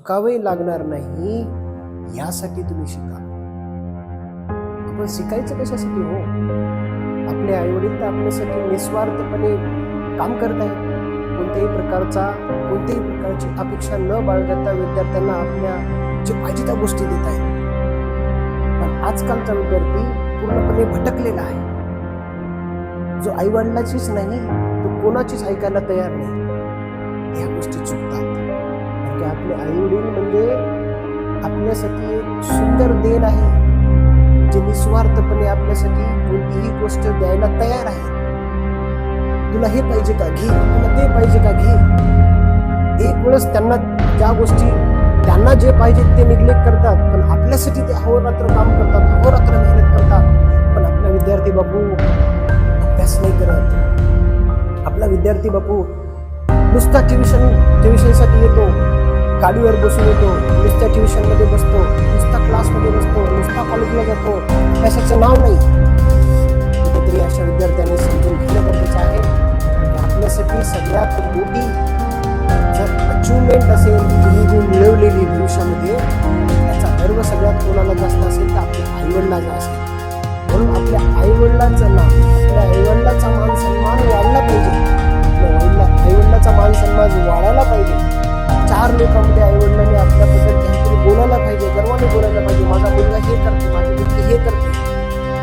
चुकावे लागणार नाही यासाठी तुम्ही शिका. आपण शिकायचं कशासाठी हो? आपले आईवडील तर आपल्यासाठी निस्वार्थपणे काम करत आहेत. कोणत्याही प्रकारचा कोणत्याही प्रकारची अपेक्षा न बाळगता विद्यार्थ्यांना आपल्या जे पाहिजे त्या गोष्टी देत आहेत. पण आजकालचा विद्यार्थी पूर्णपणे भटकलेला आहे. जो आईवडिलाचीच नाही तो कोणाचीच ऐकायला तयार नाही. या गोष्टी चुकतात. की आपले आईवडील म्हणजे आपल्यासाठी एक सुंदर देण आहे जे निस्वार्थपणे आपल्यासाठी कोणतीही गोष्ट द्यायला तयार आहे. तुला हे पाहिजे का? घे. तुला ते पाहिजे का? घे. एक वेळेस त्यांना ज्या गोष्टी त्यांना जे पाहिजे ते निग्लेक्ट करतात पण आपल्यासाठी ते अहोरात्र काम करतात अहोरात्र मेहनत करतात. पण आपला विद्यार्थी बापू अभ्यास नाही करत. आपला विद्यार्थी बापू नुसता ट्युशन ट्युशनसाठी येतो. गाडीवर बसून येतो. नुसत्या ट्युशनमध्ये बसतो. नुसता क्लासमध्ये बसतो. नुसता कॉलेजला जातो. कशाचं नाव नाही. कुठेतरी अशा विद्यार्थ्यांनी समजून घेणं गरजेचं आहे. आपल्यासाठी सगळ्यात मोठी जर अचिव्हमेंट असेल तुम्ही जी मिळवलेली भविष्यामध्ये त्याचा गर्व सगळ्यात कोणाला जास्त असेल तर आपल्या आईवडिलांना असेल. म्हणून आपल्या आईवडिलांचं नाव आपल्या आईवडिलाचा मान सन्मान बोलायला पाहिजे गर्वाने बोलायला पाहिजे. माझा मुलगा हे करते माझी मुलगी हे करते.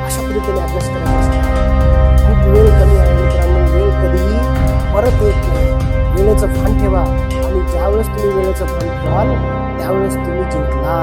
अशा पद्धतीने अभ्यास करायचा असतो. खूप वेळ कमी आहे मित्रांनो वेळ कधीही परत येत नाही. वेळेचं भान ठेवा आणि ज्यावेळेस तुम्ही वेळेचं भान ठेवाल त्यावेळेस तुम्ही जिंकला